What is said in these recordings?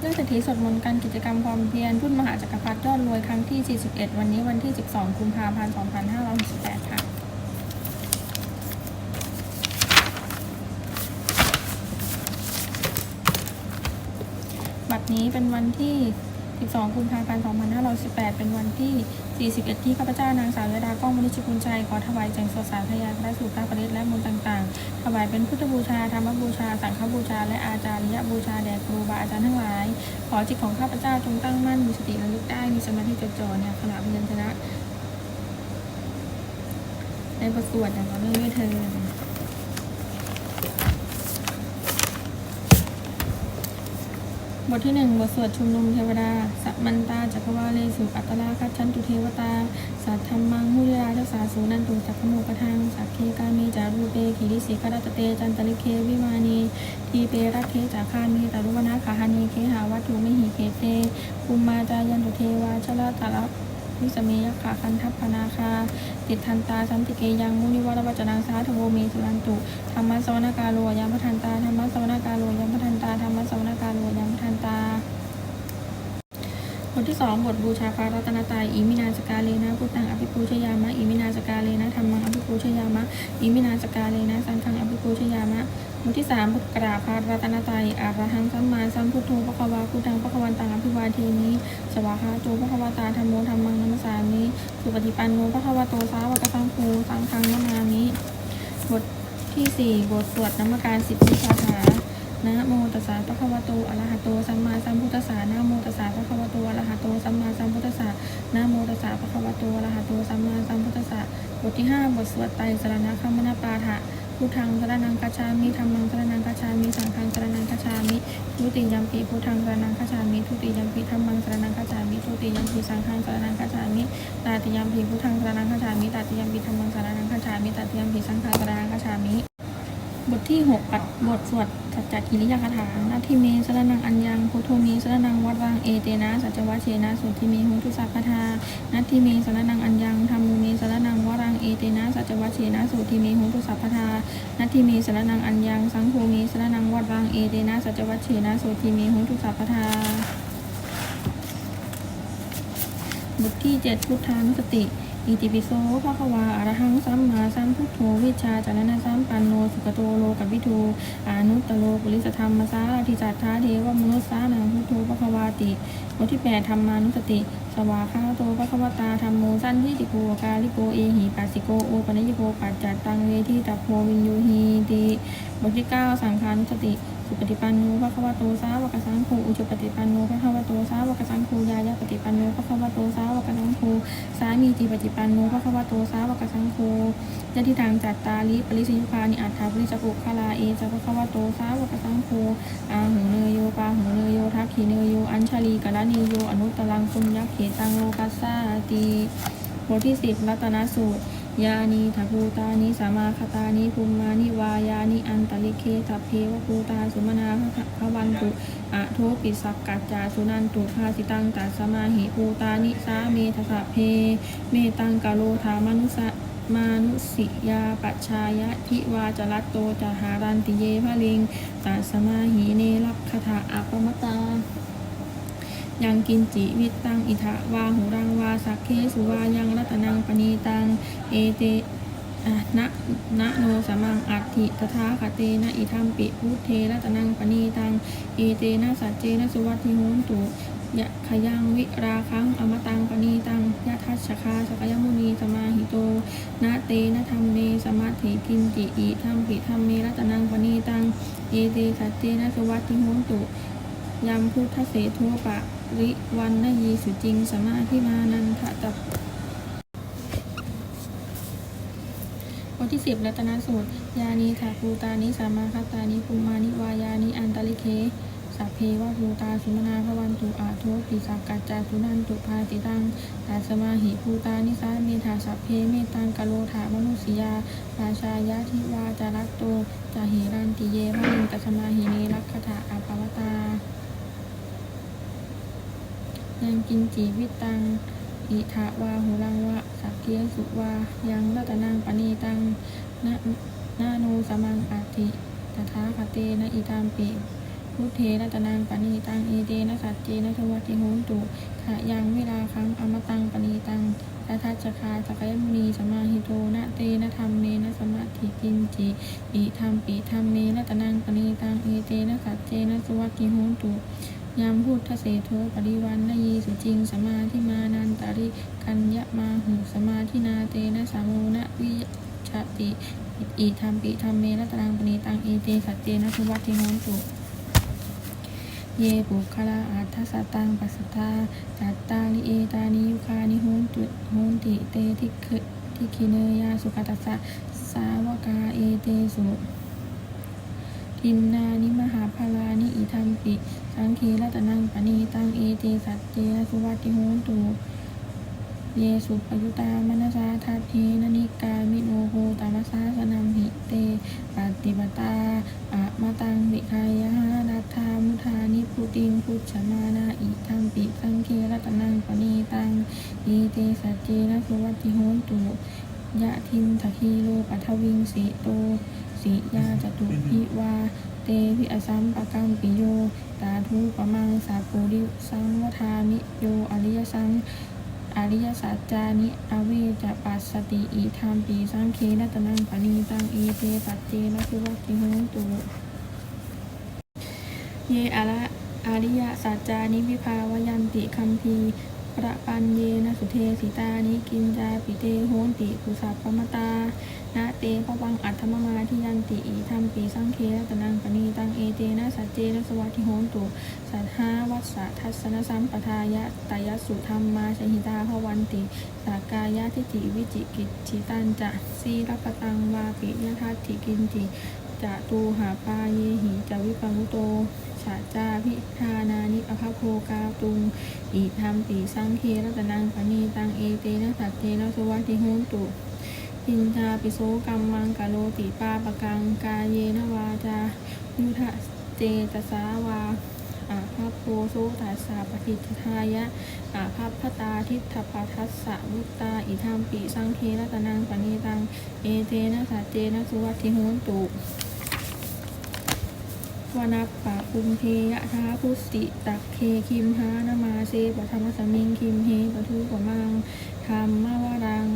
เรื่องเศรษฐีสวดมนต์การกิจกรรมความเพียรพุ่นมหาจักรพรรดิยอดรวยครั้งที่ 41 วันนี้วันที่ 12 กุมภาพันธ์ 2568 ค่ะบัดนี้เป็นวันที่ 12 กุมภาพันธ์ 2518 เป็นวันที่ 41 ที่ข้าพเจ้านางสาวยดาก้องมณิชกุลชัย ขอถวายแจงสดสารพยานและสู่พระประเดศและมูลต่างๆ ถวายเป็นพุทธบูชา ธรรมบูชา สังฆบูชา และอาจาริยบูชาแด่ครูบาอาจารย์ทั้งหลาย ขอจิตของข้าพเจ้าจงตั้งมั่นมีสติระลึกได้มีสมาธิจดจ่อในขณะพยัญชนะในประกวดอย่างต่อเนื่องด้วยเธอ บทที่หนึ่งบทสวดชุมนุมเทวดา สัมมันตาจักรวาเลสุอัตตลาคัจฉันตุเทวตา สัทธรรมังมุริราทัสสาสูนันตุจักขโมกทัง สักเคกามีจารูเปขีริสิกรัตเตจันตลิเควิมานีทีเปรักเคจาคามีตารุวนาขาหานีเคหาวัตถุมิหิเคเตภูมิมาจายันตุเทวาชลาตาละ วิสเมยขาคันทัพพนาคา ติดทันตาสันติเกยังมุนิวรวัจนังสาธโวเมสุรันตุธรรมะสวนากาโลยังพทันตาธรรมะสวนากาโลยังพทันตาธรรมะสวนากาโลยังพทันตาบทที่สองบทบูชาพระรัตนตรัยอิมินาสกาเลนะพุทธังอภิปูชยามะอิมินาสกาเลนะธรรมังอภิปูชยามะอิมินาสกาเลนะสังฆังอภิปูชยามะ บทที่สามบทกราบพระรัตนตรัยอารหังสัมมาสัมพุทโธพระควาพุทธังพระควันตังอภิวาเทมิสวาคาโตพระควตาธรรมโมธรรมังนัมสามิสุปฏิปันโนพระควโตสาวกสังโฆสังฆังนามามิบทที่สี่บทสวดนมการสิบวิชาถานะโมตัสสะภะควะโตอรหะโตสัมมาสัมพุทธัสสะนะโมตัสสะภะควะโตอรหะโตสัมมาสัมพุทธัสสะนะโมตัสสะภะควะโตอรหะโตสัมมาสัมพุทธัสสะบทที่ห้าบทสวดไตรสรณคมนาปาฐะ พุทธังสรนังคัจฉามิธรรมังสรนังคัจฉามิสังฆังสรนังคัจฉามิทุติยัมปีพุทธังสรนังคัจฉามิทุติยัมปีธรรมังสรนังคัจฉามิทุติยัมปีสังฆังสรนังคัจฉามิตาติยัมปีพุทธังสรนังคัจฉามิตาติยัมปีธรรมังสรนังคัจฉามิตาติยัมปีสังฆังสรนังคัจฉามิ บทที่หกปัดบทสวดสัจจกิริยาคาถานาทิเมสรนังอัญญังพุทโธเมสรนังวัดรังเอเตนะสัจวะเชนะสุทิเมหุตุสัพพทานาทิเมสรนังอัญญังธรรมูเมสรนังวรังเอเตนะสัจวะเชนะสุทิเมหุตุสัพพทานาทิเมสรนังอัญญังสังโฆเมสรนังวัดรังเอเตนะสัจวะเชนะสุทิเมหุตุสัพพทาบทที่เจ็ดพุทธานุสติ อิติปิโสภะคะวาอะระหังสัมมาสัมพุทโธวิชาจารณะสัมปันโนสุขโตโลกัวิทูอานุตตโลปุริสธรรมสารทิจัตถาเทวมนุสสานังพุทโธภะคะวาติบทที่แปดธรรมานุสติ สวาคาโตภะคะวตาธรรมโมสันทิติโกกาลิโกเอหิปัสสิโกโอปัญญิโกปัจจัตตังเวทิตัพโพวินยูหีติบทที่เก้าสังฆานุสติ สุปฏิปันโนภะคะวะโตสาวกสังโฆอุจุปฏิปันโนภะคะวะโตสาวกสังโฆยายะปฏิปันโนภะคะวะโตสาวกสังโฆสามีจิปฏิปันโนภะคะวะโตสาวกสังโฆยะทิทางจัตตาลิปริสิยุคานิอัฏฐาปริจปุคลาเอจะภะคะวะโตสาวกสังโฆอาหุเนยโยปาหุเนยโยทักขิเนยโยอัญชลีกะละเนยโยอนุตตรังสุญญเขตังโลกัสสาติบทที่สิบรัตนสูตร ยานิทัภูตานิสามาคตานิภูมานิวายานิอันตลิเคทัพเพวภูตาสุมนาภวันตุอะโทปิสักกัจจาสุนันตุภาสิตังตัสสมาหิภูตานิสาเมทสะเพ เมตังกะโลธามนุสะมานุสิยาปัชายะทิวาจรัตโตจหารันติเยพะลิงตัสสมาหิเนลักขถาอัปปมตา ยังกินจิวิตังอิทะวาหูรังวาสักเคสุวายังรัตนังปณีตังเอเตอะนะนะโนสมังอัตถิตถาคเตนะอิทัมปิพุทเทรัตนังปณีตังเอเตนะสัจเจนะสุวัติโหนตุยะขยังวิราคังอมตังปณีตังยะทัชคาสกยมุนีสมาหิโตนะเตนะธรรมเมสมาธิกินจิอิทัมปิธรรมเมรัตนังปณีตังเอเตสัจเจนะสุวัติโหนตุยำพุทธเสทั่วปะ ริวันนยีสุจริงสมาธิมานันทะตับบทที่สิบรัตนสูตร ยานีถาภูตานิสามาคตานิภูมานิวายานิอันตลิเคสัพเพวะภูตาสุมนาภวันตุอาโทปิสักกัจจาสุนันตุภาติตังตัสมาหิภูตานิสาเมธาสัพเพเมตังกะโลถามนุสยาราชายะทิวาจารัตโตจาหิรันติเยพะลิงกัสมาหิเนรักขถาอาภวตา ยังกินจีวิตัง อิทาวาหูรังวะ สักเกียสุวา ยังรัตนังปณีตังนะนาโนสมังอัติตถาคเตนะอิตามปิพุทเทรัตนังปณีตัง เอเตนะสัจเจนะทวัติโหนตุขะยังเวลาครั้งอมตังปณีตังทัทัจคาสกยมุนีสมาหิโตนะเตนะธรรมเนนะสมาธิกินจิปิธรรมปิธรรมเมรัตนังปณีตังเอเตนะสัจเจนะสวัติโหนตุ ยามพุทธเสโทปริวันนยีสุจริง สมาธิมานันตริกัญญมาหุสมาธินาเตนะสามูนะวิชติอิธรรมปิธรรมเมรตังปณีตังเอเตสัจเจนะทุวัติโหนตุเยปุคลาอัฏฐสตังปัสสตาจัตตาลิเอตานิยุคานิโหนตุโหนติเตทิคทิคิเนยาสุขตัสสะสาวกาเอเตสุทินนานิมหาภาลานิอิทัมปิ สังคีรัตนังปณีตังเอเตสัจเจนะสุวัติโหนตุ เยสุปยุตามนสาทัตเทนนิกามิโนโหตามสสาสนัมหิเตปฏิปตาอะมาตังวิคายะรัตถามุทานิพุติงพุทธมานาอิทัมปิสังเครัตนังปณีตังอีเตสัจเจนะสุวัติโหนตุยะทินทะคีโลปัทวิงสิโตสิยาจตุพิวา เตพิอสัมปะกัมปิโยตาทุปะมังสาปุริสังวทามิโยอริยสังอริยสัจจานิอเวจะปัสสติอิธรรมปีสังเคนัตนังปณีตังเอเตปัจเจนะสุวัติโหนตุเยอะระอริยสัจจานิวิภาวยันติคัมภี ร์ประปันเยนะสุเทสิตานิกินจาปิเตโหนติปุสัพพมตานะเตภวังอัตถมมาทิยันติอีธรรมปีสังเครัตนังปณีตังเอเตนะสัจเจนะสวัติโหนตุสัทธาวัสสะทัศนสัมปทายะตายสุธรรมมาชหิตาภวันติสากายะทิจิวิจิกิจฉิตันจะสีรัปตังวาปิยทัตถิกินจิจะตูหาปาเยหิจะวิปังุโต ฉาจาพิธานานิอภโภกาตุงอิธรรมปีสังเครัตนังปณีตังเอเตนะสัจเจนะสวัติโหนตุปินทาปิโสกัมมังกะโลติปาปะกังกาเยนวาจายุทธเจตสาวาอาภัพโพโสตัสสะปฏิททายะอาภัพพตาทิฏฐปทัสสะวุตตาอิทัมปิสังเครัตนังปณีตังเอเตนะสัจเจนะสุวัติโหนตุ วนัปปะคุมเพยะท้าพุสติตักเคคิมหานามาเซปธรรมสมิงคิมเฮปทุปะมังธรรมวรัง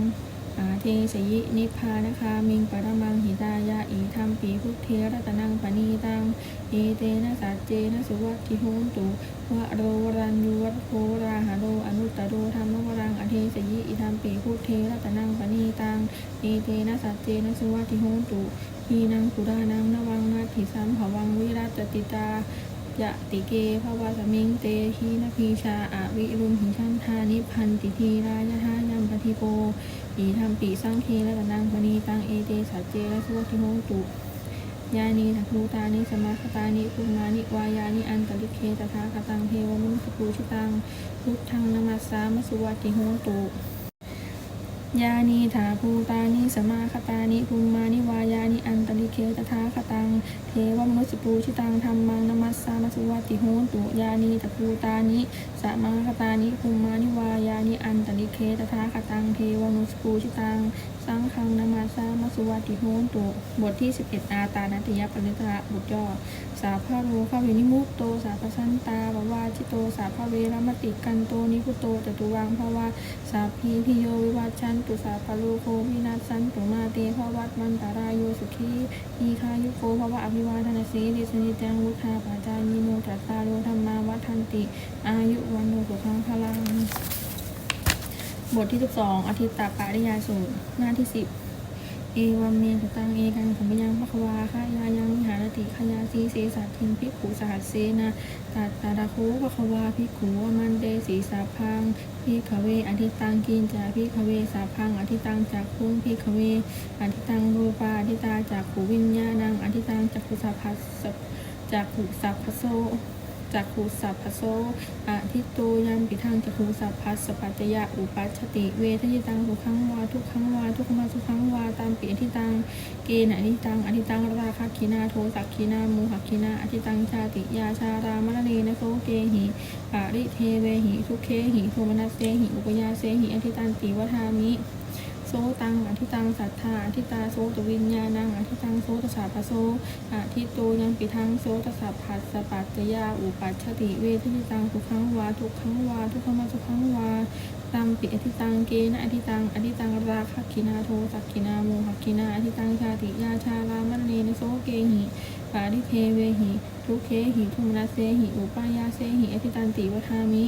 อาเทสยินิพพานะคามิงปรมังหิตายะอีธรรมปีพุทเทรัตนังปณีตัง เอเตนะสัจเจนะสุวัติโหนตุวะโรวรันยุวัตโพราหะโรอนุตตโรธรรมวรังอเทสยิอิธรรมปีพุทเทรัตนังปณีตัง เอเตนะสัจเจนะสุวัติโหนตุ ทีนังสุรานังนวังนาถิสัมภวังวิรัตติตายะติเกภวะสมิงเตทีนพีชาอาวิรุมหิชันทานิพันติทีรายะทายัมปทิโปอีธรรมปีสังเคและตนังปณีตังเอเตสัจเจและสุวัติโหตุยานีทัพภูตานิสมาคตานิภูมานิวายานิอันตลิเคตถาคตังเทวมุสปูชิตังพุทธังนมัสสามสุวัติโหตุยานีถาภูตานิสมาคตานิภูมานิวายานิ ตถาคตัง เทวมนุสปูชิตังธรรมังนมัสสามสุวัติโหตุยานีทัพภูตานิสมาคตานิภูมานิวายานิอันตนิเคตถาคตังเทวมนุสปูชิตัง สังฆังนมัสสามัสุวัติโหตุบทที่ 11 อาตานัตยปริตระบุตรย่อ สาภาโรภาเวนิมุตโต สาปสันตาบวาจิโต สาภาเวรมติกันโต นิพุตโตจตุวังภาวะสาพีพิโยวิวัชันตุสาปโลโควินาสันตุมาเตภวัตมันตารายโยสุขีอีคายุโกภวะอภิวาทนาสีดิสนิจังวุธาปาจายิโนจัตตาโรธรรมาวัฒนติ อายุวันโนสุขังพลัง บทที่ 12อาทิตตปาริยาสูตรหน้าที่ 10 เอวัมเมสตังเอกันขมยังพะควาคะยายังวิหารติขยาสีเสสัทินพิขุสหัสเสนาตัตตาดาโคพะควาพิขุวมันเตสีสาพังพิขเวอธิตังกินจาพิขเวสาพังอธิตังจากคุงพิขเวอธิตังรูปาอธิตาจากขูวิญญาณังอธิตังจากขุสัพพัสสะจากขุสัพพโส จักขูสัพพโสอาทิตโตยัมปิทังจักขูสัพพัสสปัจยะอุปัชติเวทยิตังสุขังวาทุกขังวาทุกขมาสุขังวาตามปิอธิตังเกณอธิตังอธิตังราคะคินาโทสักคินามูหคินาอธิตังชาติยาชารามรเนนะโสเกหิปาริเทเวหิทุเคหิโทมนัสเสหิอุปยาเสหิอธิตันติวทามิ โซตังอธิตังสัทธาอธิตาโซตวิญญาณังอธิตังโซตสาปโซอธิโตยังปิทังโซตสัพพัสสปัจจยาอุปัชติเวทิตังทุกขังวาทุกขังวาทุกขมาทุกขังวาตัมปิอธิตังเกนะอธิตังอธิตังราคะคินาโทสักขินาโมหคินาอธิตังชาติยาชาลามันเนนโซเกหิปาริเทเวหิทุเคหิทุมนัสเสหิอุปายาเสหิอธิตันติวทามิ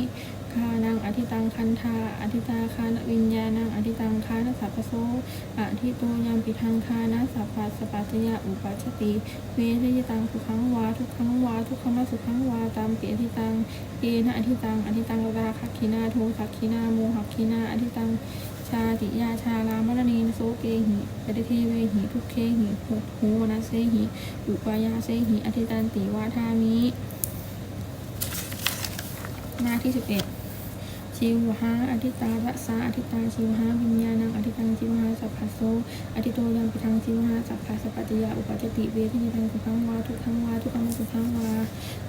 คานังอธิตังคันธาอธิตาคานวิญญาณังอธิตังคานสัพพโสอธิโตยามปิทังคานะสัพพะสปัจจยาอุปัชติ เวทยตังสุขังวาทุกขังวาทุกขมสุขังวาตามปิอธิตังเกนะอธิตังอธิตังราคัคคินาโทสักขินาโมหักขินาอธิตังชาติยาชาลามรณีนโสเกหิปฏิเทเวหิทุกเคหิหุหูนัสเสหิอุปายาเสหิอธิตันติวาทามิ หน้าที่สิบเอ็ด ชิวหาอธิตาระสาอธิตาชิวหาวิญญาณังอธิตังชิวหาสัพพะโสอธิโตยังปิทังชิวหาสัพพะสปัจจยาอุปัจติเวทิตังสุขังวาทุกขังวาทุกขังสุขังวา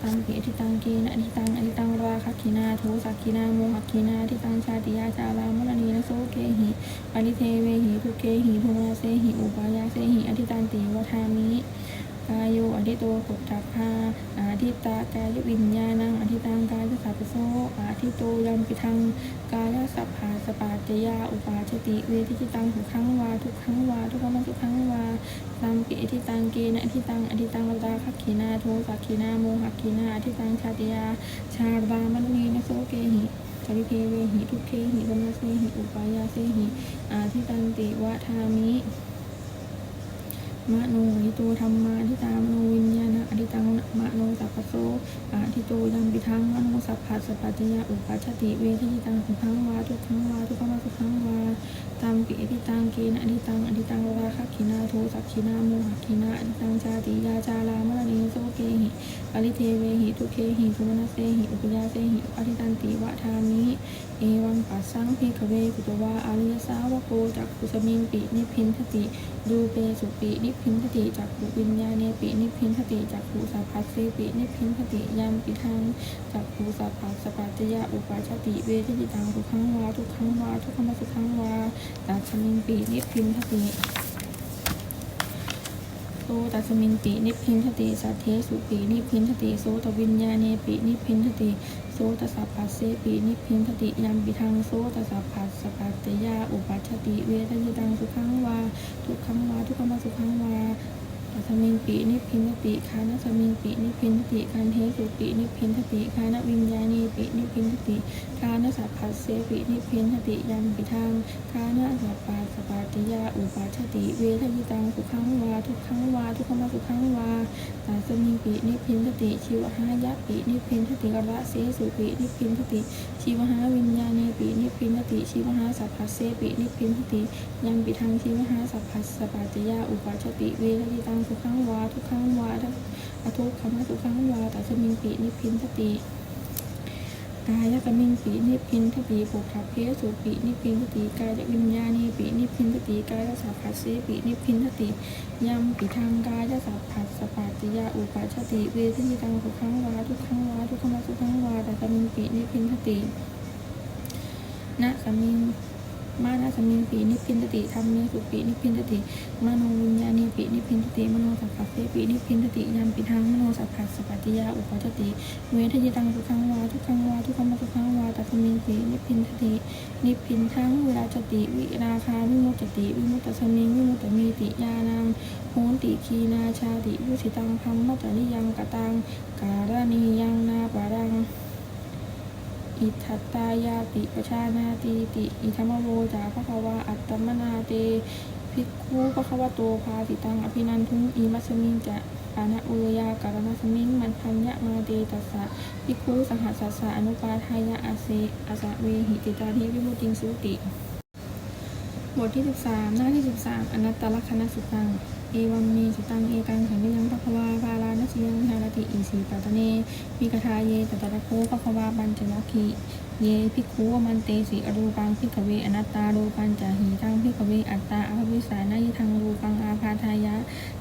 ตังปิอธิตังเกนะอธิตังอธิตังราคัคขินาโทสักขินาโมหักขินาอธิตังชาติยาชาลามรณีนโสเกหิปริเทเวหิทุเกหิทุมาเสหิอุปายาเสหิอธิตันติวทามิ กายโยอธิโตปุตตะภาอาทิตากายวิญญาณังอธิตังกายสัพโสอาทิโตยัมปิทังกายสัพพาสปาจยาอุปาชติเวทิจิตังทุกขังวาทุกขังวาทุกขมังทุกขังวาสัมปิอธิตังเกนะอธิตังอธิตังราคัคขีนาโทสักขีนาโมหักขีนาอธิตังชาติยา ชาบามณีนโสเกหิจริเพเวหิทุกเคหิธรรมสเสหิอุปายาเสหิอาทิตันติวะทามิ มโนหิโตธรรมาทิตามโนวิญญาณอธิตังมโนสัพพโสอาทิโตยังปิทังมโนสัพพัสสปัจจยาอุปัชติเวทิตังสุขังวาทุกขังวาทุกขมาสุขังวาตามปิอธิตังเกณอธิตังอธิตังราคะขินาโทสักขินาโมหขินาอธิตังชาติยาจารามรณีโสเกหิปริเทเวหิทุเคหิสุมนัสเสหิอุปยาเสหิอธิตันติวะทามิเอวังปัสสังพิกเวกุตวาอาริยสาวโกจักกุสมิงปินิพินทติ ดูเปสุปินิพพินทติจักขุวิญญาเนปินิพพินทติจักขุสัพพัสเสปินิพพินทติยามปิทังจักขุสัพพัสสปัจจยาอุปาชติเวทิจิตังทุกขังวาทุกขังวาทุกขมสุขังวาตัสมิงปินิพพินทติโสตัสมิงปินิพพินทติสัทเทสุปินิพพินทติโสตวิญญาเนปินิพพินทติ โซตสัพพัสเสปินิพพินทติยามปิทังโซตสัพพัสสปัตตยาอุปัชติเวทยิตังทุกขังวาทุกขังวาทุกขมาสุขังวา ปัสมิงปีนิพินทติคานะสมิงปีนิพินทติคันเทสุปีนิพินทติคานะวิญญาณีปีนิพินทติคานะสัพพัสเสปีนิพินทติยัมปิทังคานะสัพปาสปาติยาอุปาชติ เวทยิตังสุขังวาทุกขังวาทุกขมาสุขังวาตาสมิงปีนิพินทติชิวหายะปีนิพินทติกระเสสุปีนิพพินทติ ชีวหาวิญญาณีปีนิพินติชีวหาสัพพะเสปีนิพินติยังปิทังชีวหาสัพพะสปาจยาอุปาชติเวทติตังสุขังวาทุกขังวาทัอทุกขมสุขังวาตัสมิงปินิพินติ กายกมิงปีนิพินทติปุถะเพสุปีนิพินทติกายวิญญาณีปีนิพินทติกายสัพพัสเสปีนิพินทติยังปิทังกายสัพพัสสปาจยาอุปาชติเวทติตังสุขังวาทุกขังวาทุกขมสุขังวาตัสมิงปีนิพพินทตินะสมิง มานะสมิงปีนิพินตติธรรมเมสุปีนิพินตติมโนวิญญาณีปีนิพินตติมโนสัพพะเปีนิพินตติยามปิทังมโนสัพพะสปัตติยาอุปจติเวทยิตังทุกขังวาทุกขังวาทุกขมทุกขังวาตัสมิงปีนิพินตตินิพินทั้งเวลาจติวิราคาวิมุตติวิมุตตสมิงวิมุตตมีติยานังโหนติคีนาชาติวุสิตังพัมมัตตนิยังกตังการณียังนาปารัง อิทัตตายาติประชานาติติ อิธรรมโวจาภควาอัตตมนาเตภิกขุภควโตภาสิตังอภินันทุงอิมัสมิงจะปานะเวยาการณสมิงมันพัญญะมาเตตัสสะภิกขุสหัสสะสะอนุปาทายะอาเซอาสะเวหิติตาทิวิมุติงสุติ บทที่ 13 หน้าที่ 13 อนัตตลักษณสุตัง เอวัมเมสุตังเอกังขันธ์ยังปะควาภาลานัสยังหารติอิสีปัตตเนมีกทาเยตตะระโคปะควาปัญจวัคคี เยภิกขุวมันเตสิอรูปังพิกเวอนัตตารูปัญจหีทังพิกเวอัตตาอภวิสานายทังรูปังอาพาทายะ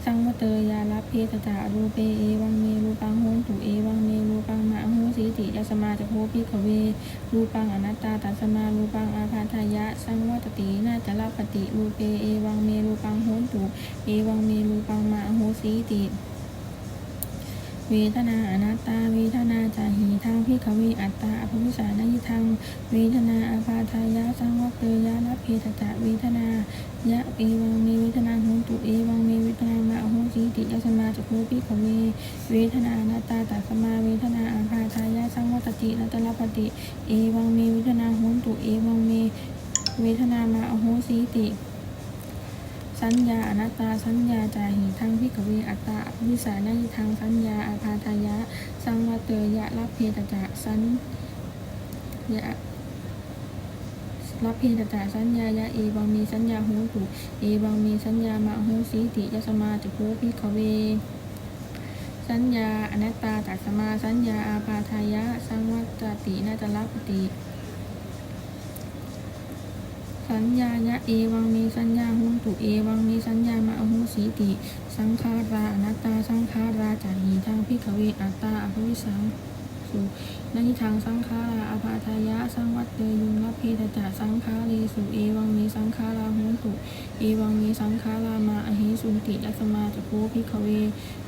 สังวเตยาลเพตตารูเปเอวังเมรูปังโหนตุเอวังเมรูปังมะโหสีติยสมาจะโพพิขเว รูปังอนัตตาตัสมารูปังอาพาทายะ สังวัตตินาจะลาปฏิรูเปเอวังเมรูปังโหนตุเอวังเมรูปังมาโหสีติ เวทนาอนัตตา เวทนาจาหีทางพิขเวอัตตาอภิวิสานยิทังเวทนาอาพาทายะสังวัตเตยะนัพเพตจะเวทนายะเอวังเมเวทนาโหนตุเอวังเมเวทนามาโหสีติยสมาจะโพพิขเวเวทนาอนัตตาตัสมาเวทนาอาภาทายะสังวัตตินัตลปฏิเอวังเมเวทนาโหนตุเอวังเมเวทนามาอโหสีติ สัญญาอนัตตาสัญญาจาหิทังพิกเวอัตตาอภิสานายิทังสัญญาอาภาทายะ สังวเตยะรับเพตจะสัญญารับเพตจะสัญญายะเอวังมีสัญญาโหตุเอวังมีสัญญามาโหสีติยสมาจะโพพิกเว สัญญาอนัตตาตัสมาสัญญาอาปาทายะ สังวัตตินาจะรับปฏิ สัญญายะเอวังมีสัญญาหุนตุเอวังมีสัญญามาอหุสีติ สังขาราอนัตตาสังขาราจาหีทางพิกเวอัตตาอภิวิสังสุนันทิทางสังขาราอภาทายะสังวัตเตยุงละเพตจาสังขาเรสุเอวังมีสังขาราหุนตุเอวังมีสังขารามาอหิสุนติยัสมาจะโพพิกเว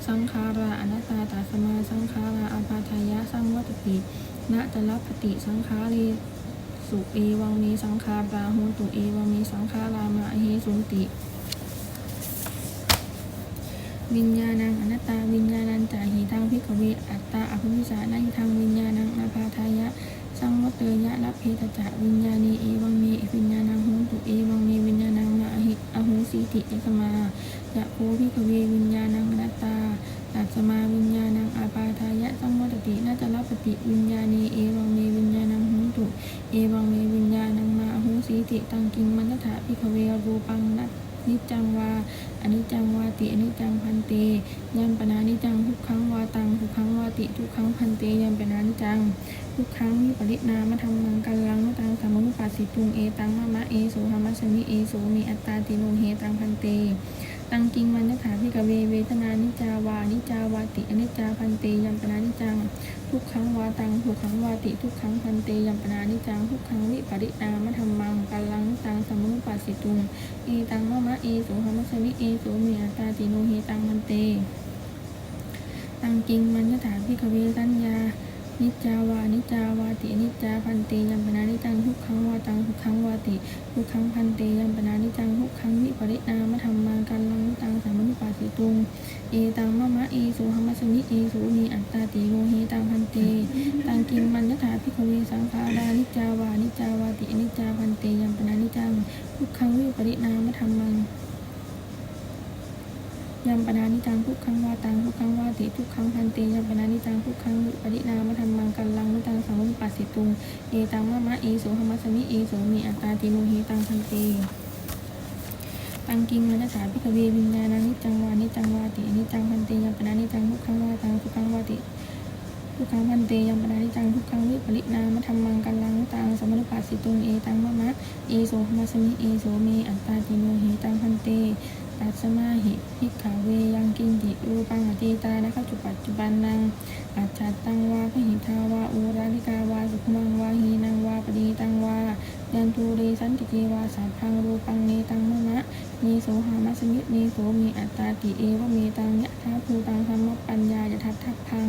สังขาราอนัตตาตาสมาสังขาราอาปาทายะสังวัตตินะตละปฏิสังขารี สุเอวังมีสังขาราโหตุเอวังมีสังขารามาอหิสุนติ วิญญาณังอนัตตาวิญญาณันจาหิทางพิกเวอัตตาอภิวิสานังทางวิญญาณังอาภาทายะ สังวัตเตยะรับเพตจะวิญญาณีเอวังมีวิญญาณังโหตุเอวังมีวิญญาณังมาหิอโหสีติยสมายะโพพิกเววิญญาณังอนัตตา ตัสมาวิญญาณังอาปาทายะสังวัตตินาจะรับปฏิวิญญาณีเอวังเมวิญญาณังหุตุเอวังเมวิญญาณังมาหุสีติตังกิงมันตถาพิกเวรูปังนัตนิจังวาอนิจังวาติอนิจังพันเตยัมปนานิจังทุกครั้งวาตังทุกครั้งวาติทุกครั้งพันเตยัมปนานิจัง ทุกครั้งวิปริณามธรรมังกัลังนตังสมมุปัสสิตุงเอตังมะมะเอโสธรรมสมิเอโสมีอัตตาติโนเหตังพันเต ตังกิงมันยถาพิกเวเวทนานิจาวานิจาวาติอนิจจาพันเตยัมปนานิจัง ทุกครั้งวาตังทุกครั้งวาติทุกครั้งพันเตยัมปนานิจังทุกครั้งวิปริณามธรรมังกัลลังตังสมมุปัสสิตุงเอตังมะมะเอโสธรรมสมิเอโสมีอัตาติโนเหตังพันเต ตังกิงมันยถาพิกเวสัญญา นิจาวานิจาวาตินิจาพันเตยัมปนานิจังทุกครั้งวาตังทุกครั้งวาติทุกครั้งพันเตยัมปนานิจังทุกครั้งวิปริณามธรรมังกัลลังตังสามนุปัสสิตุงเอตังมะมะเอโสหัมมัสมิเอโสมีอัตตาติโลหิตังพันเตตังกิมมันยถาพิกเวสังขารานิจาวานิจาวาตินิจาพันเตยัมปนานิจังทุกครั้งวิปริณามธรรมัง ยมปนานิจังทุกครั้งวาตังทุกครั้งวาติทุกครั้งพันเตยมปนานิจังทุกครั้งปริณามธรรมังกัลลังนุตังสังวุปัสสิตุงเอตังมะมะเอโสหมมัสมิเอโสมีอัตตาติโนหิตังพันเตตังกิงมันถาพิกเววิญญาณังนิจังวานิจังวาตินิจังพันเตยมปนานิจังทุกครั้งวาตังทุกครั้งวาติทุกครั้งพันเตยัมปนานิจังทุกครั้งวิปริณามธรรมังกัลลังตังสมมนุปัสสิตุงเอตังมะมะเอโสหมมัสมิเอโสมีอัตตาติโนหิตังพันเต ตัสมาหิพิกขาเวยังกินจิรูปังอตีตานะคะจุปัจจุบันนังอัจฉตังวาพหิทาวาอุราลิกาวาสุขมังวาหีนังวาปดีตังวายันตูเรสันติเกวาสัพพังรูปังเนตังมะมะเนโสหามัสมิเนโสมีอัตตาติเอวะเมตังยะทาภูตังธรรมปัญญายะทัตทัพพัง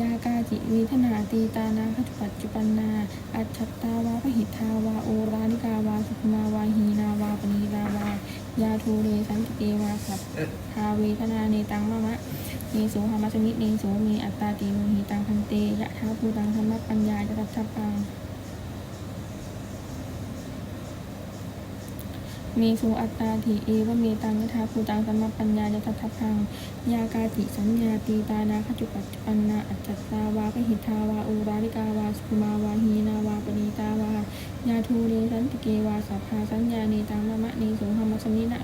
ยากาจิวิทนาตีตานาคจุปัจจุปันนา อัจฉตาวาพหิทาวาโอราลิกาวาสุขมาวาหีนาวาปณีราวา ยาทูเรสันติเกวาสัพพาเวทนาเนตังมะมะเนโสหามัสมิเนโสมีอัตตาติโนหิตังพันเตยะท้าภูตังธรรมปัญญายทัตทัพพังเมสุอัตตาถิเอวะเมตังยถาภูตังสัมมปัญญายทัตถพัง ยากาติสัญญาตีตานาคจุปัจปันนาอัจจัตตาวาพหิทาวาอุราลิกาวาสุมาวาหีนาวาปณีตาวา ยาทูเรสันติเกวาสัพพาสัญญาเนตังมะมะ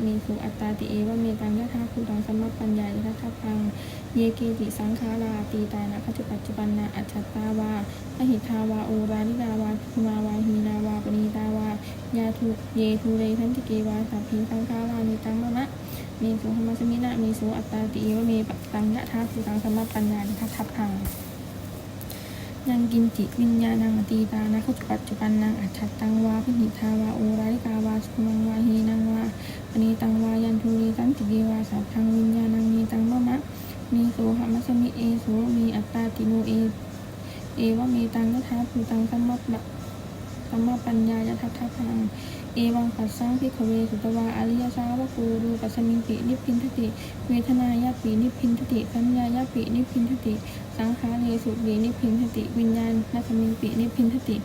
มัสมินะเมสุอัตตาติเอวเมตังยถาภูตังสมมปัญญายทัตถพัง เยเกติสังขาราตีตานาคจุปัจจุปันนาอัจจัตาวาพหิทาวาอุราลิกาวาสุมาวาหีนาวาปณีตาวายาทุเยทุเรทันติเกวาสัพพิสังฆารานิตังมะมะเมสุธรรมสมินะเมสุอัตตาติเอวเมตังยะทาสุตังสมมปัญญาทัตทัพัง ยังกินจิวิญญาณังอตีตานะขุปัจจุบันนางอัจฉตังวาพิหิทาวาโอราริกาวาสุมังวาฮีนังวาปณีตังวายันทุรีตันติเกวาสัพทังวิญญาณังมีตังมะมะมีโสหมัสมิเอโสมีอัตตาติโนเอเอวะเมตังยถาภูตังสัมมะปะสัมมะปัญญายทัพทัพัง เอวังปัสสังพิขเวสุตวาอริยสาวกูรูปัสมิงปินิพพินทติ เวทนายาปินิพพินทติสัญญายาปินิพพินทติ สังขารเลสุเวนิพพินทติ วิญญาณนัสมิงปินิพพินทติ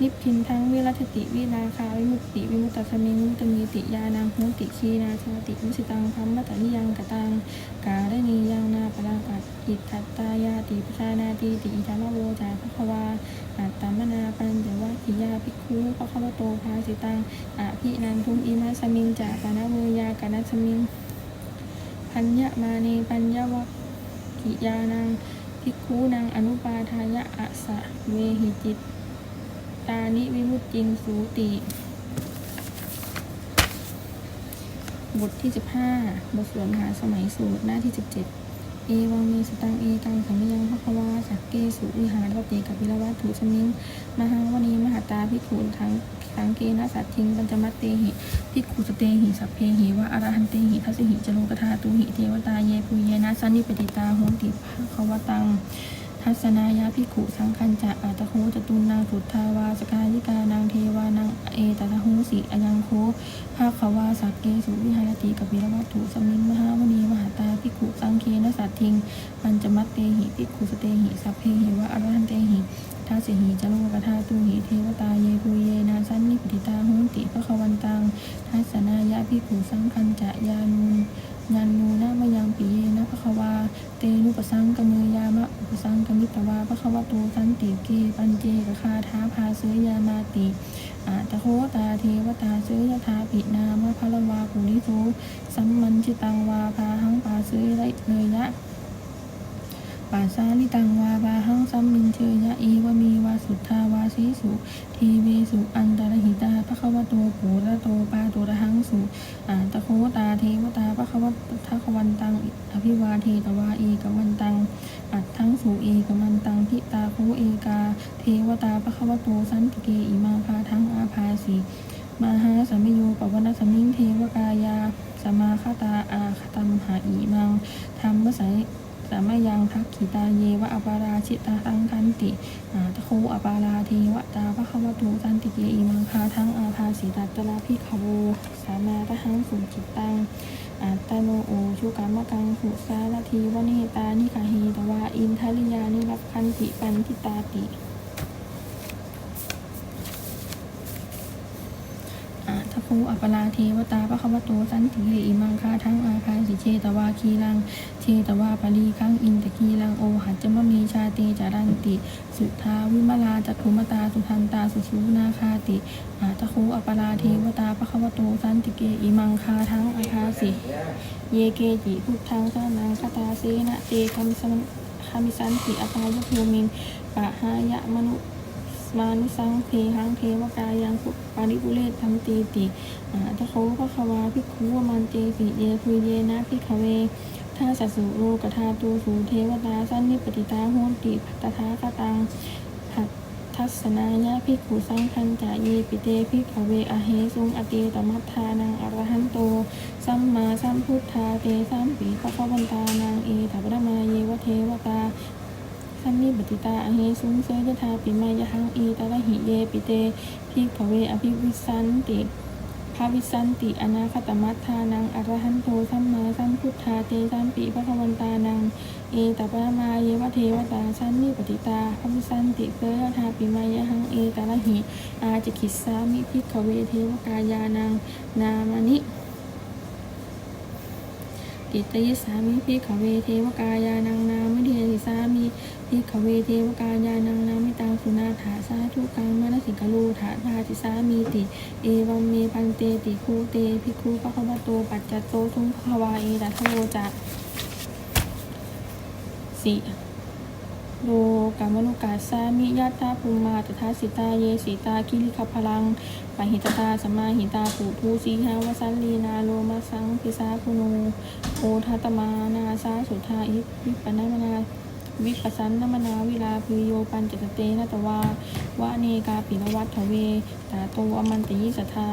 นิพพินทั้งวิรัชติวิราคาวิมุตติวิมุตตสมิงุตมีติยานังโหติคีนาชาติมุสิตังพัมมัตตนิยังกตังกาได้นียังนาปรากัดอิทัตตายาติปชานาติติอิธามโวจาภควาอัตตมนาปัญจวัคิยาภิกขุภควโตภาสิตังอภินันทุมอิมาสมิงจาปานาเวยากานัสมิงพัญญมาเนปัญญวัคิยานังภิกขุนังอนุปาทายะอะสะเวหิจิต ตานิวิมุตติงสูติ บทที่ 15 บทสวดมหาสมัยสูตรหน้าที่ 17 เอวังเมสตังเอตังสัมมยังพะคะวาสักเกสุวิหารปฏิกับวิรวัตถุสมิงมหังวณีมหาตาภิขุทั้งสังเกนะสัตทิงปัญจมัตเตหิภิกขุสเตหิสัพเพหิวะอรหันเตหิทัสหิจโลกธาตุหิเทวตาเยปุเยนะสันนิปติตาโหติภะควตัง ทัศนายาภิขุสังคัญจะอาตโคจตุนางสุทธาวาสกายิกานางเทวานางเอตตะโหสิอยังโคภาควาสักเกสุวิหารติกับวิรวัตถุสมิงมหาวณีมหาตาภิขุสังเคนะสัตทิงปัญจมัตเตหิภิขุสเตหิสัพเพหิวะอรหันเตหิทัสหิจโลกธาตุหิเทวตาเยปุเยนาสันนิปติตาหนติพระควันตังทัศนายาภิขุสังคัญจะยานูน ยันนูนะมยังปีเยนะภควาเตนุปสังกเมยามะอุปสังกมิตวาพระควาตูสันติเกปัญเจกคาท้าพาเสยยามาติอาตโคตาเทวตาเสยยทาปินามะพลวาปุริโสสัมมันชิตังวาพาหังปาเสยไรเลยยะ ปาสาลิตังวาบาหังสัมมินเชยะเอวะมีวาสุทธาวาสีสุ ทีเวสุอันตรหิตาภควโตปูระโตปาโตระหังสุอาตโคตาเทวตาภควทัควันตังอภิวาเทตวาเอกมันตัง อัดทั้งสูเอกมันตังพิตาโคเอกา เทวตาภควโตสันติเกอิมาพาทั้งอาภาสีมหาสัมมิโยปวนาสมิงเทวกายา สมาคตาอาคตัมหาอิมังธรรมสาย สามยังทักขิตาเยวะอปาราชิตาตังคันติอาตะโคอปาราเทวตาพระควตูตันติเกอิมังคาทั้งอาภาสีตัตตลาพิขโวสามาตะหังสุจิตตังอาตโนโอชุกามะกังหุสาลทีวเนตานิคาเฮตวาอินทริยานิรับคันติปันทิตาติ อาท คูอัปปลาเทวตาพระคาวโตสันติเหอิมังคาทั้งอาคาสิเชตวาคีลังเชตวาปรีคังอินตะคีลังโอหัจจมมีชาเตจารันติ สุทาวิมลาจักขุมตาสุทันตาสุสุนาคาติอาทคูอัปปลาเทวตาพระคาวโตสันติเกอิมังคาทั้งอาคาสิ เยเกจิพุทธังสานังคตาเสนะเตคัมสันคามิสันติอปายภูมิงปะหายะมนุ มานุสังเพหังเทวกายังปุปาริปุเรศทัมตีติอาตะโคภะควาภิกขุวมันเตสิเยคุเยนะภิกขเวท่าสัสุโลกธาตูสูเทวตาสันนิปติตาโหนติตถาคตังหัตทัศนายะภิกขุสังคันจาเยปิเตภิกขเวอเหสุงอเตตมัทธานังอรหันโต สัมมาสัมพุทธาเตสัมปีภะคะวันตานังเอถัพพะมาเยวเทวตา สัมมิปติตาอเหสุงเสยทาปิมายะหังอีตาลหิเยปิเตพิกขเวอภิวิสันติภาวิสันติอนาคตมัทธานังอรหันโตสัมมาสัมพุทธาเตสัมปิพระควันตานัง เอตปะมาเยวะเทวตาสันนิปติตาภาวิสันติเสยทาปิมายหังเอตาลหิ อาจิคิสามิพิกขเวเทวกายานังนามานิติตยิสามิพิขเวเทวกายานังนามิเดียสิสามิิขเวเทวกายานังนามิตังสุนาถาสาธุกังมนสิกาลูถาทาติสามีติ เอวัมเมปันเตติคูเตภิกขุปะคะวะโตปัจจตโตทุงภควาเอตัทโวจะสิโลกามนุกาสามิยาตาภูมาตถาสิตาเยสิตาคิริขพลังปหิตตาสมมาหิตาปุทูสีหาวสันลีนาโลมาสังพิสาคุโนโอทัตมานาสาสุทาอิวิปปนามนา วิปัสสันนมนาวิลาพิโยปัญจสเตนะตวาวะเนกาปิรวัตถเว ตาโตอมันติยิสัทธา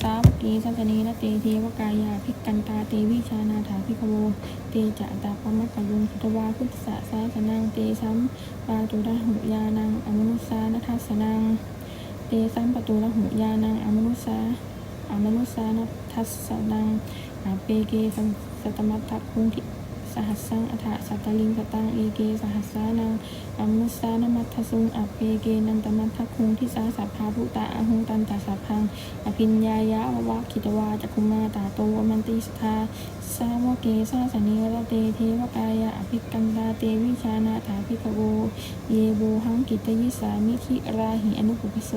สาวกีสัสนีนเตเทวกายาภิกันตาเตวิชานาถาภิกขโวเตจะตาปมักกยุงสุตวาพุทธสสาสนังเตสัมปาตุระหุยานังอมนุสานัทัสนังเตสัมปตุระหุยานังอมนุสาอมนุสานัทัสสนังอาเปเกสัมสตมัตถคุงทิ สหัสสังอัฏฐสัตตลิงสตังเอเกสหัสสานังอมนุสสานมัทสุงอาเปเกนันตมัทคุงทิสาสัพพาภุตาอหุงตันตสัพพังอภิญญายะวะวะคิตวาจักุมาตาโตมันติสทาสาวเกสาสเนระเตเทวกายะอภิกันตาเตวิชานาถาภิกโวเยโบหังกิตยิสามิคิราหิอนุปุปโส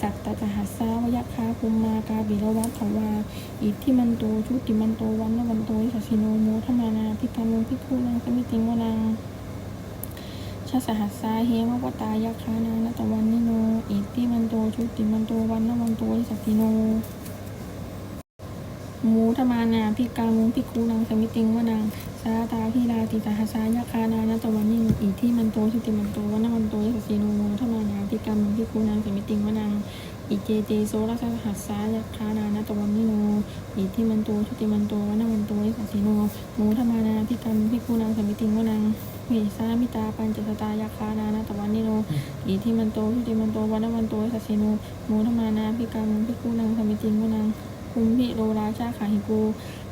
สัตตตหัสสาวยคาภูมากาบิรวัตถวาอิทธิมันโตชุติมันโตวันนวันโตสัสิโนโมทมานาพิกามุพิกขุนังสมิติงวนังชาสหัสสาเฮมวตายคานานัตวันนิโนอิทธิมันโตชุติมันโตวันนวันโตสัสสิโนมูธมานาพิกามุพิคูนังสมิติงวนังาตาพิลาติตาหสายาคานานาตวันนินุอิที่มันโตชุติมันโตวันนวันโตยสสสิโนมูธมานาพิกามุพิคูนังสมิติงวนังอิเจเจโซรัสหัสสายาคานานาตวันนิโนอิที่มันโตชุติมันโตวันนวันโตยสสสิโนมูธมานาพิกามุพิคูนังสมิติงวนังเวสามิตาปัญจสตายาคานานาตวันนิโนอิที่มันโตชุติมันโตวันนวันโตยสสสิโนมูธมานาพิกามุพิคูนังสมิติงวนังคุมพิโรราชาขาหิกู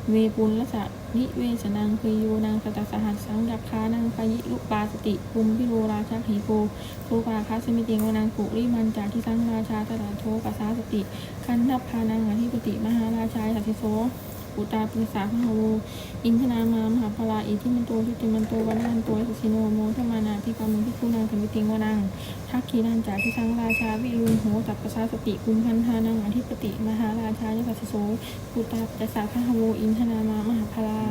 เวปุลละสะ นิเวชนังคือยูนังสตสหัสสังยักคานังปยิลุปาสติภุมพิโรราชาหิกูโทปาคาสมิติงวนังปุริมันจากที่สังราชาตถาโทปัสสาสติ คันทัพพานังอธิปติมหาราชาสัติโส ปุตาปิสาพหโวอินทนามามหาพลาอิทิมันโตชุติมันโตวันนันโตสุชิโนโมธมานาพิกามุพิคูนังสมิติงวนังทักขีนันจาที่สังราชาวิรุณโหตัปปะชาสติกุมพันธานังอธิปติ มหาราชายสัสสโสปุตาปิสสาพหโวอินทนามามหาพลา